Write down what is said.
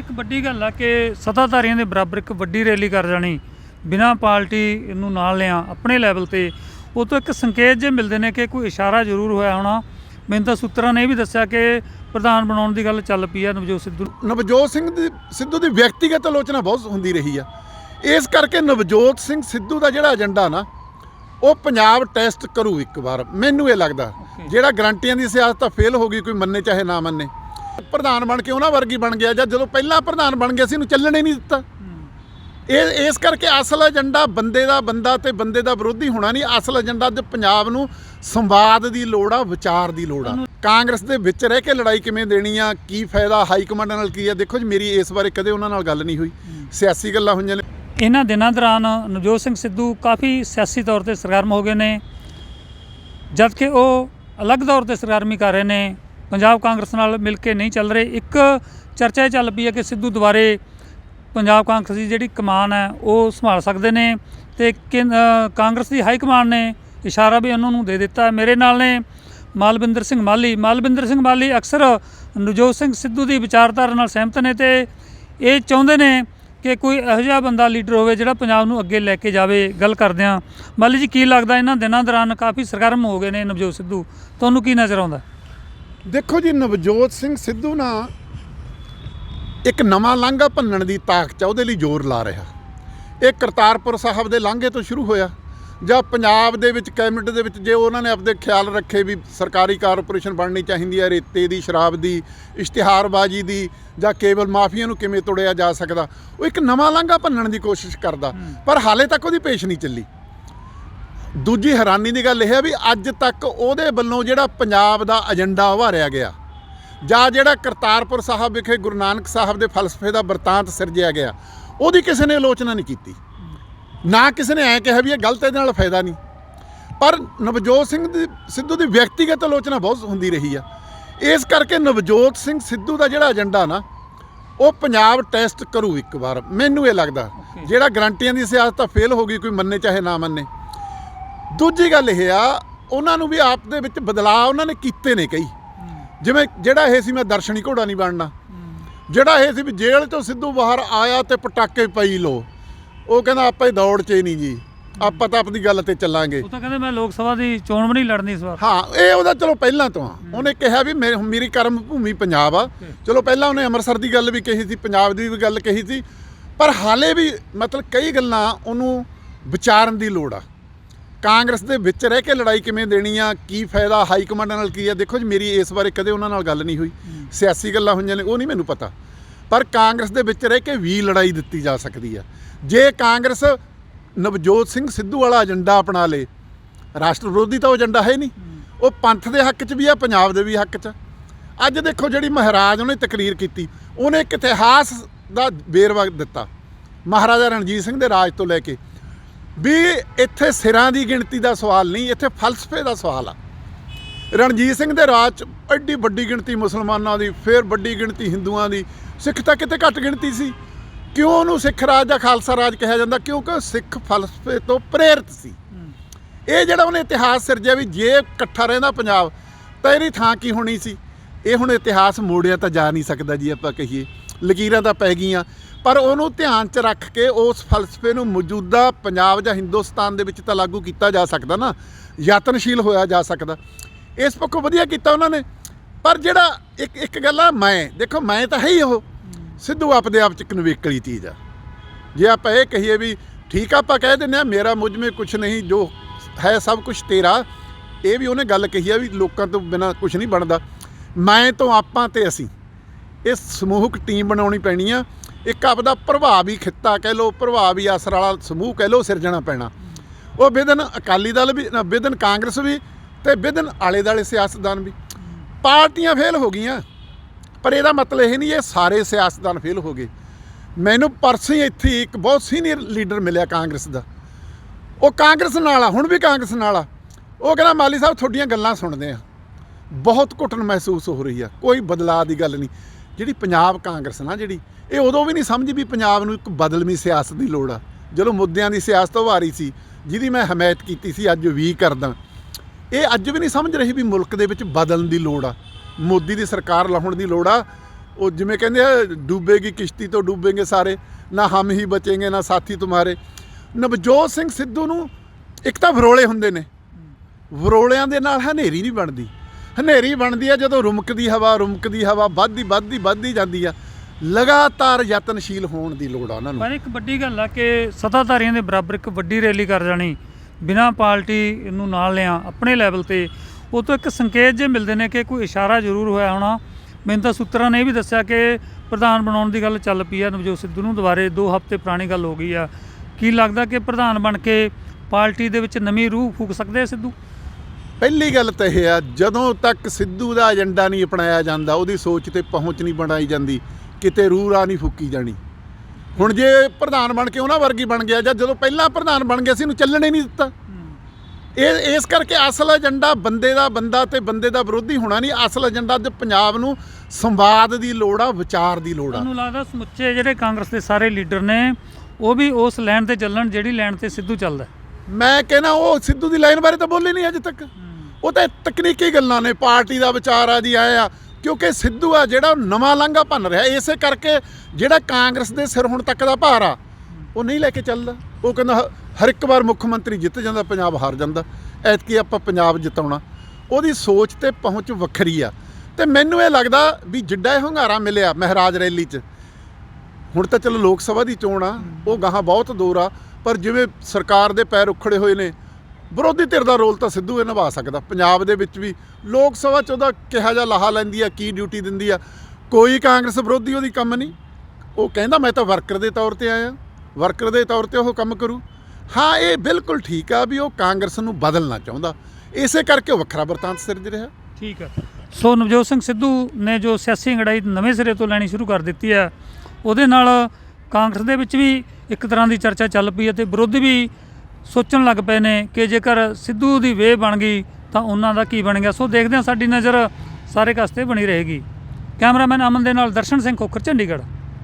ਇੱਕ ਵੱਡੀ ਗੱਲ ਆ ਕਿ ਸੱਤਾਧਾਰੀਆਂ ਦੇ ਬਰਾਬਰ ਇੱਕ ਵੱਡੀ ਰੈਲੀ ਕਰ ਜਾਣੀ ਬਿਨਾਂ ਪਾਰਟੀ ਨੂੰ ਨਾਲ ਲਿਆ ਆਪਣੇ ਲੈਵਲ ਤੇ ਉਹ ਤੋਂ ਇੱਕ ਸੰਕੇਤ ਜੇ ਮਿਲਦੇ ਨੇ ਕਿ ਕੋਈ ਇਸ਼ਾਰਾ ਜ਼ਰੂਰ ਹੋਇਆ ਹੋਣਾ। ਮੈਨੂੰ ਤਾਂ ਸੂਤਰਾਂ ਨੇ ਇਹ ਵੀ ਦੱਸਿਆ ਕਿ ਪ੍ਰਧਾਨ ਬਣਾਉਣ ਦੀ ਗੱਲ ਚੱਲ ਪਈ ਆ ਨਵਜੋਤ ਸਿੱਧੂ ਨਵਜੋਤ ਸਿੰਘ ਦੀ ਸਿੱਧੂ ਦੀ ਵਿਅਕਤੀਗਤ ਆਲੋਚਨਾ ਬਹੁਤ ਹੁੰਦੀ ਰਹੀ ਆ। ਇਸ ਕਰਕੇ ਨਵਜੋਤ ਸਿੰਘ ਸਿੱਧੂ ਦਾ ਜਿਹੜਾ ਏਜੰਡਾ ਨਾ ਉਹ ਪੰਜਾਬ ਟੈਸਟ ਕਰੂ ਇੱਕ ਵਾਰ। ਮੈਨੂੰ ਇਹ ਲੱਗਦਾ ਜਿਹੜਾ ਗਰੰਟੀਆਂ ਦੀ ਸਿਆਸਤ ਤਾਂ ਫੇਲ ਹੋ ਗਈ ਕੋਈ ਮੰਨੇ ਚਾਹੇ ਨਾ ਮੰਨੇ। ਪ੍ਰਧਾਨ ਬਣ ਕੇ ਉਹਨਾਂ ਵਰਗੀ ਬਣ ਗਿਆ ਜਾਂ ਜਦੋਂ ਪਹਿਲਾਂ ਪ੍ਰਧਾਨ ਬਣ ਗਿਆ ਸੀ, ਇਹਨੂੰ ਚੱਲਣ ਹੀ ਨਹੀਂ ਦਿੱਤਾ। ਇਹ, ਇਸ ਕਰਕੇ ਅਸਲ ਏਜੰਡਾ ਬੰਦੇ ਦਾ ਬੰਦਾ ਤੇ ਬੰਦੇ ਦਾ ਵਿਰੋਧੀ ਹੋਣਾ ਨਹੀਂ, ਅਸਲ ਏਜੰਡਾ ਅੱਜ ਪੰਜਾਬ ਨੂੰ ਸੰਵਾਦ ਦੀ ਲੋੜ ਆ, ਵਿਚਾਰ ਦੀ ਲੋੜ ਆ। ਕਾਂਗਰਸ ਦੇ ਵਿੱਚ ਰਹਿ ਕੇ ਲੜਾਈ ਕਿਵੇਂ ਦੇਣੀ ਆ, ਕੀ ਫਾਇਦਾ, ਹਾਈ ਕਮਾਂਡ ਨਾਲ ਕੀ ਆ, ਦੇਖੋ ਜੀ, ਮੇਰੀ ਇਸ ਬਾਰੇ ਕਦੇ ਉਹਨਾਂ ਨਾਲ ਗੱਲ ਨਹੀਂ ਹੋਈ। ਸਿਆਸੀ ਗੱਲਾਂ ਹੋਈਆਂ ਨੇ। ਇਹਨਾਂ ਦਿਨਾਂ ਦੌਰਾਨ ਨਵਜੋਤ ਸਿੰਘ ਸਿੱਧੂ ਕਾਫੀ ਸਿਆਸੀ ਤੌਰ ਤੇ ਸਰਗਰਮ ਹੋ ਗਏ ਨੇ, ਜਦਕਿ ਉਹ ਅਲੱਗ ਤੌਰ ਤੇ ਸਰਗਰਮੀ ਕਰ ਰਹੇ ਨੇ ਪੰਜਾਬ ਕਾਂਗਰਸ ਨਾਲ ਮਿਲ ਕੇ ਨਹੀਂ ਚੱਲ ਰਹੇ। ਇੱਕ ਚਰਚਾ ਇਹ ਚੱਲ ਪਈ ਹੈ ਕਿ ਸਿੱਧੂ ਦੁਬਾਰੇ ਪੰਜਾਬ ਕਾਂਗਰਸ ਦੀ ਜਿਹੜੀ ਕਮਾਨ ਹੈ, ਉਹ ਸੰਭਾਲ ਸਕਦੇ ਨੇ ਤੇ ਕੇਂ- ਕਾਂਗਰਸ ਦੀ ਹਾਈ ਕਮਾਨ ਨੇ ਇਸ਼ਾਰਾ ਵੀ ਉਹਨਾਂ ਨੂੰ ਦੇ ਦਿੱਤਾ ਮੇਰੇ ਨਾਲ ਨੇ ਮਾਲਵਿੰਦਰ ਸਿੰਘ ਮਾਲੀ। ਮਾਲਵਿੰਦਰ ਸਿੰਘ ਮਾਲੀ ਅਕਸਰ ਨਵਜੋਤ ਸਿੰਘ ਸਿੱਧੂ ਦੀ ਵਿਚਾਰਧਾਰਾ ਨਾਲ ਸਹਿਮਤ ਨੇ ਤੇ ਇਹ ਚਾਹੁੰਦੇ ਨੇ ਕਿ ਕੋਈ ਇਹੋ ਜਿਹਾ ਬੰਦਾ ਲੀਡਰ ਹੋਵੇ ਜਿਹੜਾ ਪੰਜਾਬ ਨੂੰ ਅੱਗੇ ਲੈ ਕੇ ਜਾਵੇ। ਗੱਲ ਕਰਦੇ ਹਾਂ। ਮਾਲੀ ਜੀ, ਕੀ ਲੱਗਦਾ ਇਹਨਾਂ ਦਿਨਾਂ ਦੌਰਾਨ ਕਾਫੀ ਸਰਗਰਮ ਹੋ ਗਏ ਨੇ ਨਵਜੋਤ ਸਿੱਧੂ? ਤੁਹਾਨੂੰ ਕੀ ਨਜ਼ਰ ਆਉਂਦਾ? ਦੇਖੋ ਜੀ ਨਵਜੋਤ ਸਿੰਘ ਸਿੱਧੂ ਨਾ ਇੱਕ ਨਵਾਂ ਲਾਂਘਾ ਭੰਨਣ ਦੀ ਤਾਕਤ ਆ ਉਹਦੇ ਲਈ ਜ਼ੋਰ ਲਾ ਰਿਹਾ। ਇਹ ਕਰਤਾਰਪੁਰ ਸਾਹਿਬ ਦੇ ਲਾਂਘੇ ਤੋਂ ਸ਼ੁਰੂ ਹੋਇਆ। ਜਾਂ ਪੰਜਾਬ ਦੇ ਵਿੱਚ ਕੈਬਨਿਟ ਦੇ ਵਿੱਚ ਜੇ ਉਹਨਾਂ ਨੇ ਆਪਦੇ ਖਿਆਲ ਰੱਖੇ ਵੀ ਸਰਕਾਰੀ ਕਾਰਪੋਰੇਸ਼ਨ ਬਣਨੀ ਚਾਹੀਦੀ ਹੈ ਰੇਤੇ ਦੀ ਸ਼ਰਾਬ ਦੀ ਇਸ਼ਤਿਹਾਰਬਾਜ਼ੀ ਦੀ ਜਾਂ ਕੇਬਲ ਮਾਫੀਆ ਨੂੰ ਕਿਵੇਂ ਤੋੜਿਆ ਜਾ ਸਕਦਾ ਉਹ ਇੱਕ ਨਵਾਂ ਲਾਂਘਾ ਭੰਨਣ ਦੀ ਕੋਸ਼ਿਸ਼ ਕਰਦਾ। ਪਰ ਹਾਲੇ ਤੱਕ ਉਹਦੀ ਪੇਸ਼ ਨਹੀਂ ਚੱਲੀ। ਦੂਜੀ ਹੈਰਾਨੀ ਦੀ ਗੱਲ ਇਹ ਹੈ ਵੀ ਅੱਜ ਤੱਕ ਉਹਦੇ ਵੱਲੋਂ ਜਿਹੜਾ ਪੰਜਾਬ ਦਾ ਏਜੰਡਾ ਉਭਾਰਿਆ ਗਿਆ, ਜਾਂ ਜਿਹੜਾ ਕਰਤਾਰਪੁਰ ਸਾਹਿਬ ਵਿਖੇ ਗੁਰੂ ਨਾਨਕ ਸਾਹਿਬ ਦੇ ਫਲਸਫੇ ਦਾ ਵਰਤਾਂਤ ਸਿਰਜਿਆ ਗਿਆ, ਉਹਦੀ ਕਿਸੇ ਨੇ ਆਲੋਚਨਾ ਨਹੀਂ ਕੀਤੀ। ਨਾ ਕਿਸੇ ਨੇ ਐ ਕਿਹਾ ਵੀ ਇਹ ਗਲਤ ਇਹਦੇ ਨਾਲ ਫਾਇਦਾ ਨਹੀਂ। ਪਰ ਨਵਜੋਤ ਸਿੰਘ ਦੀ, ਸਿੱਧੂ ਦੀ ਵਿਅਕਤੀਗਤ ਆਲੋਚਨਾ ਬਹੁਤ ਹੁੰਦੀ ਰਹੀ ਆ। ਇਸ ਕਰਕੇ ਨਵਜੋਤ ਸਿੰਘ ਸਿੱਧੂ ਦਾ ਜਿਹੜਾ ਏਜੰਡਾ ਨਾ, ਉਹ ਪੰਜਾਬ ਟੈਸਟ ਕਰੂ ਇੱਕ ਵਾਰ। ਮੈਨੂੰ ਇਹ ਲੱਗਦਾ, ਜਿਹੜਾ ਗਰੰਟੀਆਂ ਦੀ ਸਿਆਸਤ ਤਾਂ ਫੇਲ ਹੋ ਗਈ, ਕੋਈ ਮੰਨੇ ਚਾਹੇ ਨਾ ਮੰਨੇ। ਦੂਜੀ ਗੱਲ ਇਹ ਆ ਉਹਨਾਂ ਨੂੰ ਵੀ ਆਪ ਦੇ ਵਿੱਚ ਬਦਲਾਅ ਉਹਨਾਂ ਨੇ ਕੀਤੇ ਨੇ ਕਈ। ਜਿਵੇਂ ਜਿਹੜਾ ਇਹ ਸੀ ਮੈਂ ਦਰਸ਼ਨੀ ਘੋੜਾ ਨਹੀਂ ਬਣਨਾ। ਜਿਹੜਾ ਇਹ ਸੀ ਵੀ ਜੇਲ੍ਹ ਤੋਂ ਸਿੱਧੂ ਬਾਹਰ ਆਇਆ ਤੇ ਪਟਾਕੇ ਪਈ ਲੋ ਉਹ ਕਹਿੰਦਾ ਆਪਾਂ ਹੀ ਦੌੜ 'ਚ ਨਹੀਂ ਜੀ। ਆਪਾਂ ਤਾਂ ਆਪਣੀ ਗੱਲ ਤੇ ਚੱਲਾਂਗੇ। ਉਹ ਤਾਂ ਕਹਿੰਦੇ ਮੈਂ ਲੋਕ ਸਭਾ ਦੀ ਚੋਣ ਵੀ ਨਹੀਂ ਲੜਨੀ ਇਸ ਵਾਰ। ਹਾਂ ਇਹ ਉਹਦਾ ਚਲੋ ਪਹਿਲਾਂ ਤੋਂ ਆ। ਉਹਨੇ ਕਿਹਾ ਵੀ ਮੇਰੀ ਕਰਮ ਭੂਮੀ ਪੰਜਾਬ ਆ। ਚਲੋ ਪਹਿਲਾਂ ਉਹਨੇ ਅੰਮ੍ਰਿਤਸਰ ਦੀ ਗੱਲ ਵੀ ਕਹੀ ਸੀ ਪੰਜਾਬ ਦੀ ਵੀ ਗੱਲ ਕਹੀ ਸੀ। ਪਰ ਹਾਲੇ ਵੀ ਮਤਲਬ ਕਈ ਗੱਲਾਂ ਉਹਨੂੰ ਵਿਚਾਰਨ ਦੀ ਲੋੜ ਆ। ਕਾਂਗਰਸ ਦੇ ਵਿੱਚ ਰਹਿ ਕੇ ਲੜਾਈ ਕਿਵੇਂ ਦੇਣੀ ਆ? ਕੀ ਫਾਇਦਾ? ਹਾਈ ਕਮਾਂਡ ਨਾਲ ਕੀ ਆ? ਦੇਖੋ ਜੀ ਮੇਰੀ ਇਸ ਬਾਰੇ ਕਦੇ ਉਹਨਾਂ ਨਾਲ ਗੱਲ ਨਹੀਂ ਹੋਈ। ਸਿਆਸੀ ਗੱਲਾਂ ਹੋਈਆਂ ਨੇ ਉਹ ਨਹੀਂ ਮੈਨੂੰ ਪਤਾ। ਪਰ ਕਾਂਗਰਸ ਦੇ ਵਿੱਚ ਰਹਿ ਕੇ ਵੀ ਲੜਾਈ ਦਿੱਤੀ ਜਾ ਸਕਦੀ ਆ। ਜੇ ਕਾਂਗਰਸ ਨਵਜੋਤ ਸਿੰਘ ਸਿੱਧੂ ਵਾਲਾ ਏਜੰਡਾ ਅਪਣਾ ਲੇ ਰਾਸ਼ਟਰ ਵਿਰੋਧੀ ਤਾਂ ਉਹ ਏਜੰਡਾ ਹੈ ਨਹੀਂ। ਉਹ ਪੰਥ ਦੇ ਹੱਕ 'ਚ ਵੀ ਆ ਪੰਜਾਬ ਦੇ ਵੀ ਹੱਕ 'ਚ। ਅੱਜ ਦੇਖੋ ਜਿਹੜੀ ਮਹਾਰਾਜ ਉਹਨੇ ਤਕਰੀਰ ਕੀਤੀ ਉਹਨੇ ਇੱਕ ਇਤਿਹਾਸ ਦਾ ਵੇਰਵਾ ਦਿੱਤਾ। ਮਹਾਰਾਜਾ ਰਣਜੀਤ ਸਿੰਘ ਦੇ ਰਾਜ ਤੋਂ ਲੈ ਕੇ। ਵੀ ਇੱਥੇ ਸਿਰਾਂ ਦੀ ਗਿਣਤੀ ਦਾ ਸਵਾਲ ਨਹੀਂ, ਇੱਥੇ ਫਲਸਫੇ ਦਾ ਸਵਾਲ ਆ। ਰਣਜੀਤ ਸਿੰਘ ਦੇ ਰਾਜ 'ਚ ਐਡੀ ਵੱਡੀ ਗਿਣਤੀ ਮੁਸਲਮਾਨਾਂ ਦੀ, ਫਿਰ ਵੱਡੀ ਗਿਣਤੀ ਹਿੰਦੂਆਂ ਦੀ। ਸਿੱਖ ਤਾਂ ਕਿਤੇ ਘੱਟ ਗਿਣਤੀ ਸੀ। ਕਿਉਂ ਉਹਨੂੰ ਸਿੱਖ ਰਾਜ ਦਾ ਖਾਲਸਾ ਰਾਜ ਕਿਹਾ ਜਾਂਦਾ? ਕਿਉਂਕਿ ਉਹ ਸਿੱਖ ਫਲਸਫੇ ਤੋਂ ਪ੍ਰੇਰਿਤ ਸੀ। ਇਹ ਜਿਹੜਾ ਉਹਨੇ ਇਤਿਹਾਸ ਸਿਰਜਿਆ ਵੀ ਜੇ ਇਕੱਠਾ ਰਹਿੰਦਾ ਪੰਜਾਬ, ਤਾਂ ਇਹਦੀ ਥਾਂ ਕੀ ਹੋਣੀ ਸੀ? ਇਹ ਹੁਣ ਇਤਿਹਾਸ ਮੋੜਿਆ ਤਾਂ ਜਾ ਨਹੀਂ ਸਕਦਾ ਜੀ ਆਪਾਂ ਕਹੀਏ। ਲਕੀਰਾਂ ਤਾਂ ਪੈ ਗਈਆਂ। ਪਰ ਉਹਨੂੰ ਧਿਆਨ 'ਚ ਰੱਖ ਕੇ ਉਸ ਫਲਸਫੇ ਨੂੰ ਮੌਜੂਦਾ ਪੰਜਾਬ ਜਾਂ ਹਿੰਦੁਸਤਾਨ ਦੇ ਵਿੱਚ ਤਾਂ ਲਾਗੂ ਕੀਤਾ ਜਾ ਸਕਦਾ ਨਾ, ਯਤਨਸ਼ੀਲ ਹੋਇਆ ਜਾ ਸਕਦਾ। ਇਸ ਪੱਖੋਂ ਵਧੀਆ ਕੀਤਾ ਉਹਨਾਂ ਨੇ। ਪਰ ਜਿਹੜਾ ਇੱਕ ਇੱਕ ਗੱਲ ਆ, ਮੈਂ, ਦੇਖੋ ਮੈਂ ਤਾਂ ਹੈ ਹੀ ਉਹ। ਸਿੱਧੂ ਆਪਦੇ ਆਪ ਚ ਇੱਕ ਨਵੇਕਲੀ ਚੀਜ਼ ਆ। ਜੇ ਆਪਾਂ ਇਹ ਕਹੀਏ ਵੀ ਠੀਕ ਆਪਾਂ ਕਹਿ ਦਿੰਦੇ ਆ, ਮੇਰਾ ਮੁਝ ਮੇ ਕੁਝ ਨਹੀਂ, ਜੋ ਹੈ ਸਭ ਕੁਝ ਤੇਰਾ। ਇਹ ਵੀ ਉਹਨੇ ਗੱਲ ਕਹੀ ਆ ਵੀ ਲੋਕਾਂ ਤੋਂ ਬਿਨਾ ਕੁਝ ਨਹੀਂ ਬਣਦਾ। ਮੈਂ ਤੋਂ ਆਪਾਂ ਤੇ ਅਸੀਂ। ਇਹ ਸਮੂਹਕ ਟੀਮ ਬਣਾਉਣੀ ਪੈਣੀ ਆ। ਇੱਕ ਆਪਦਾ ਪ੍ਰਭਾਵੀ ਖਿੱਤਾ ਕਹਿ ਲਓ ਪ੍ਰਭਾਵੀ ਅਸਰ ਵਾਲਾ ਸਮੂਹ ਕਹਿ ਲਓ ਸਿਰਜਣਾ ਪੈਣਾ। ਉਹ ਵਿਦਨ ਅਕਾਲੀ ਦਲ ਵੀ ਨਾ, ਵਿਦਨ ਕਾਂਗਰਸ ਵੀ ਤੇ ਵਿਦਨ ਆਲੇ ਦਾਲੇ ਸਿਆਸਤਦਾਨ ਵੀ। ਪਾਰਟੀਆਂ ਫੇਲ ਹੋ ਗਈਆਂ ਪਰ ਇਹਦਾ ਮਤਲਬ ਇਹ ਨਹੀਂ ਇਹ ਸਾਰੇ ਸਿਆਸਤਦਾਨ ਫੇਲ ਹੋ ਗਏ। ਮੈਨੂੰ ਪਰਸੋਂ ਹੀ ਇੱਥੇ ਇੱਕ ਬਹੁਤ ਸੀਨੀਅਰ ਲੀਡਰ ਮਿਲਿਆ ਕਾਂਗਰਸ ਦਾ। ਉਹ ਕਾਂਗਰਸ ਨਾਲ ਆ ਹੁਣ ਵੀ ਕਾਂਗਰਸ ਨਾਲ ਆ। ਉਹ ਕਹਿੰਦਾ ਮਾਲੀ ਸਾਹਿਬ ਤੁਹਾਡੀਆਂ ਗੱਲਾਂ ਸੁਣਦੇ ਆ। ਬਹੁਤ ਘੁੱਟਣ ਮਹਿਸੂਸ ਹੋ ਰਹੀ ਆ ਕੋਈ ਬਦਲਾਅ ਦੀ ਗੱਲ ਨਹੀਂ। ਜਿਹੜੀ ਪੰਜਾਬ ਕਾਂਗਰਸ ਨਾ ਜਿਹੜੀ, ਇਹ ਉਦੋਂ ਵੀ ਨਹੀਂ ਸਮਝੀ ਵੀ ਪੰਜਾਬ ਨੂੰ ਇੱਕ ਬਦਲਵੀਂ ਸਿਆਸਤ ਦੀ ਲੋੜ ਆ। ਜਦੋਂ ਮੁੱਦਿਆਂ ਦੀ ਸਿਆਸਤ ਉਭਾਰੀ ਸੀ, ਜਿਹਦੀ ਮੈਂ ਹਮਾਇਤ ਕੀਤੀ ਸੀ, ਅੱਜ ਵੀ ਕਰਦਾ। ਇਹ ਅੱਜ ਵੀ ਨਹੀਂ ਸਮਝ ਰਹੀ ਵੀ ਮੁਲਕ ਦੇ ਵਿੱਚ ਬਦਲਣ ਦੀ ਲੋੜ ਆ। ਮੋਦੀ ਦੀ ਸਰਕਾਰ ਲਾਉਣ ਦੀ ਲੋੜ ਆ। ਉਹ ਜਿਵੇਂ ਕਹਿੰਦੇ ਆ, ਡੁੱਬੇਗੀ ਕਿਸ਼ਤੀ ਤੋਂ ਡੂਬेंगे ਸਾਰੇ, ਨਾ ਹਮ ਹੀ ਬਚेंगे ਨਾ ਸਾਥੀ ਤੁਮਾਰੇ ਨਵਜੋਤ ਸਿੰਘ ਸਿੱਧੂ ਨੂੰ ਇੱਕ ਤਾਂ ਵਰੋਲੇ ਹੁੰਦੇ ਨੇ। ਵਰੋਲਿਆਂ ਦੇ ਨਾਲ ਹਨੇਰੀ ਨਹੀਂ ਬਣਦੀ। ਹਨੇਰੀ ਬਣਦੀ ਆ ਜਦੋਂ ਰੁਮਕਦੀ ਹਵਾ ਰੁਮਕਦੀ ਹਵਾ, ਵੱਧਦੀ ਵੱਧਦੀ ਵੱਧਦੀ ਜਾਂਦੀ ਆ। ਲਗਾਤਾਰ ਯਤਨਸ਼ੀਲ ਹੋਣ ਦੀ ਲੋੜ ਆ ਉਹਨਾਂ ਨੂੰ। ਪਰ ਇੱਕ ਵੱਡੀ ਗੱਲ ਆ ਕਿ ਸੱਤਾਧਾਰੀਆਂ ਦੇ ਬਰਾਬਰ ਇੱਕ ਵੱਡੀ ਰੈਲੀ ਕਰ ਜਾਣੀ। ਬਿਨਾਂ ਪਾਰਟੀ ਨੂੰ ਨਾਲ ਲਿਆ, ਆਪਣੇ ਲੈਵਲ ਤੇ। ਉਹ ਤੋਂ ਇੱਕ ਸੰਕੇਤ ਜੇ ਮਿਲਦੇ ਨੇ ਕਿ ਕੋਈ ਇਸ਼ਾਰਾ ਜ਼ਰੂਰ ਹੋਇਆ ਹੋਣਾ। ਮੈਨੂੰ ਤਾਂ ਸੂਤਰਾਂ ਨੇ ਇਹ ਵੀ ਦੱਸਿਆ ਕਿ ਪ੍ਰਧਾਨ ਬਣਾਉਣ ਦੀ ਗੱਲ ਚੱਲ ਪਈ ਆ। ਨਵਜੋਤ ਸਿੱਧੂ ਨੂੰ ਦੁਬਾਰੇ 2 ਹਫ਼ਤੇ ਪੁਰਾਣੀ ਗੱਲ ਹੋ ਗਈ ਆ। ਕੀ ਲੱਗਦਾ ਕਿ ਪ੍ਰਧਾਨ ਬਣ ਕੇ ਪਾਰਟੀ ਦੇ ਵਿੱਚ ਨਵੀਂ ਰੂਹ ਫੂਕ ਸਕਦੇ ਸਿੱਧੂ? ਪਹਿਲੀ ਗੱਲ ਤਾਂ ਇਹ ਆ ਜਦੋਂ ਤੱਕ ਸਿੱਧੂ ਦਾ ਏਜੰਡਾ ਨਹੀਂ ਅਪਣਾਇਆ ਜਾਂਦਾ ਉਹਦੀ ਸੋਚ ਤੇ ਪਹੁੰਚ ਨਹੀਂ ਬਣਾਈ ਜਾਂਦੀ ਕਿਤੇ ਰੂਰਾ ਨਹੀਂ ਫੁੱਕੀ ਜਾਣੀ। ਹੁਣ ਜੇ ਪ੍ਰਧਾਨ ਬਣ ਕੇ ਉਹਨਾਂ ਵਰਗੀ ਬਣ ਗਿਆ ਜਾਂ ਜਦੋਂ ਪਹਿਲਾਂ ਪ੍ਰਧਾਨ ਬਣ ਗਿਆ ਸੀ ਇਹਨੂੰ ਚੱਲਣ ਹੀ ਨਹੀਂ ਦਿੱਤਾ। ਇਹ ਇਸ ਕਰਕੇ ਅਸਲ ਏਜੰਡਾ ਬੰਦੇ ਦਾ ਬੰਦਾ ਤੇ ਬੰਦੇ ਦਾ ਵਿਰੋਧੀ ਹੋਣਾ ਨਹੀਂ ਅਸਲ ਏਜੰਡਾ ਅੱਜ ਪੰਜਾਬ ਨੂੰ ਸੰਵਾਦ ਦੀ ਲੋੜ ਆ ਵਿਚਾਰ ਦੀ ਲੋੜ ਆ। ਤੁਹਾਨੂੰ ਲੱਗਦਾ ਸਮੁੱਚੇ ਜਿਹੜੇ ਕਾਂਗਰਸ ਦੇ ਸਾਰੇ ਲੀਡਰ ਨੇ ਉਹ ਵੀ ਉਸ ਲਾਈਨ ਤੇ ਚੱਲਣ ਜਿਹੜੀ ਲਾਈਨ ਤੇ ਸਿੱਧੂ ਚੱਲਦਾ? ਮੈਂ ਕਹਿੰਦਾ ਉਹ ਸਿੱਧੂ ਦੀ ਲਾਈਨ ਬਾਰੇ ਤਾਂ ਬੋਲੇ ਨਹੀਂ ਅਜੇ ਤੱਕ। ਉਹ ਤਾਂ ਤਕਨੀਕੀ ਗੱਲਾਂ ਨੇ, ਪਾਰਟੀ ਦਾ ਵਿਚਾਰ ਆ ਜੀ ਆਇਆ ਕਿਉਂਕਿ ਸਿੱਧੂ ਆ ਜਿਹੜਾ ਉਹ ਨਵਾਂ ਲਾਂਘਾ ਭੰਨ ਰਿਹਾ, ਇਸੇ ਕਰਕੇ ਜਿਹੜਾ ਕਾਂਗਰਸ ਦੇ ਸਿਰ ਹੁਣ ਤੱਕ ਦਾ ਭਾਰ ਆ, ਉਹ ਨਹੀਂ ਲੈ ਕੇ ਚੱਲਦਾ। ਉਹ ਕਹਿੰਦਾ, ਹ- ਹਰ ਇੱਕ ਵਾਰ ਮੁੱਖ ਮੰਤਰੀ ਜਿੱਤ ਜਾਂਦਾ, ਪੰਜਾਬ ਹਾਰ ਜਾਂਦਾ। ਐਤਕੀ ਆਪਾਂ ਪੰਜਾਬ ਜਿਤਾਉਣਾ। ਉਹਦੀ ਸੋਚ ਤੇ ਪਹੁੰਚ ਵੱਖਰੀ ਆ। ਤੇ ਮੈਨੂੰ ਇਹ ਲੱਗਦਾ ਵੀ ਜਿੱਡਾ ਇਹ ਹੁੰਗਾਰਾ ਮਿਲਿਆ ਮਹਾਰਾਜ ਰੈਲੀ 'ਚ, ਹੁਣ ਤਾਂ ਚਲੋ ਲੋਕ ਸਭਾ ਦੀ ਚੋਣ ਆ, ਉਹ ਗਾਹਾਂ ਬਹੁਤ ਦੂਰ ਆ, ਪਰ ਜਿਵੇਂ ਸਰਕਾਰ ਦੇ ਪੈਰ ਉਖੜੇ ਹੋਏ ਨੇ ਵਿਰੋਧੀ ਧਿਰ ਦਾ ਰੋਲ ਤਾਂ ਸਿੱਧੂ ਇਹ ਨਿਭਾ ਸਕਦਾ। ਪੰਜਾਬ ਦੇ ਵਿੱਚ ਵੀ ਲੋਕ ਸਭਾ 'ਚ ਉਹਦਾ ਕਿਹਾ ਜਾ ਲਾਹਾ ਲੈਂਦੀ ਆ, ਕੀ ਡਿਊਟੀ ਦਿੰਦੀ ਆ। ਕੋਈ ਕਾਂਗਰਸ ਵਿਰੋਧੀ ਉਹਦੀ ਕੰਮ ਨਹੀਂ। ਉਹ ਕਹਿੰਦਾ, ਮੈਂ ਤਾਂ ਵਰਕਰ ਦੇ ਤੌਰ ਤੇ ਆਇਆ। ਵਰਕਰ ਦੇ ਤੌਰ ਤੇ ਉਹ ਕੰਮ ਕਰੂ। ਹਾਂ, ਇਹ ਬਿਲਕੁਲ ਠੀਕ ਆ ਵੀ ਉਹ ਕਾਂਗਰਸ ਨੂੰ ਬਦਲਣਾ ਚਾਹੁੰਦਾ। ਇਸੇ ਕਰਕੇ ਉਹ ਵੱਖਰਾ ਵਰਤਾਂਤ ਸਿਰਜ ਰਿਹਾ। ਠੀਕ ਆ। ਸੋ ਨਵਜੋਤ ਸਿੰਘ ਸਿੱਧੂ ਨੇ ਜੋ ਸਿਆਸੀ ਲੜਾਈ ਨਵੇਂ ਸਿਰੇ ਤੋਂ ਲੈਣੀ ਸ਼ੁਰੂ ਕਰ ਦਿੱਤੀ ਹੈ ਉਹਦੇ ਨਾਲ ਕਾਂਗਰਸ ਦੇ ਵਿੱਚ ਵੀ ਇੱਕ ਤਰ੍ਹਾਂ ਦੀ ਚਰਚਾ ਚੱਲ ਪਈ ਹੈ ਤੇ ਵਿਰੋਧੀ ਵੀ ਸੋਚਣ ਲੱਗ ਪਏ ਨੇ ਕਿ ਜੇਕਰ ਸਿੱਧੂ ਦੀ ਵੇ ਬਣ ਗਈ ਤਾਂ ਉਹਨਾਂ ਦਾ ਕੀ ਬਣੇਗਾ ਸੋ ਦੇਖਦੇ ਹਾਂ, ਸਾਡੀ ਨਜ਼ਰ ਸਾਰੇ ਕਸਤੇ ਬਣੀ ਰਹੇਗੀ। ਕੈਮਰਾਮੈਨ ਅਮਨ ਦੇ ਨਾਲ ਦਰਸ਼ਨ ਸਿੰਘ ਖੋਖਰ, ਚੰਡੀਗੜ੍ਹ।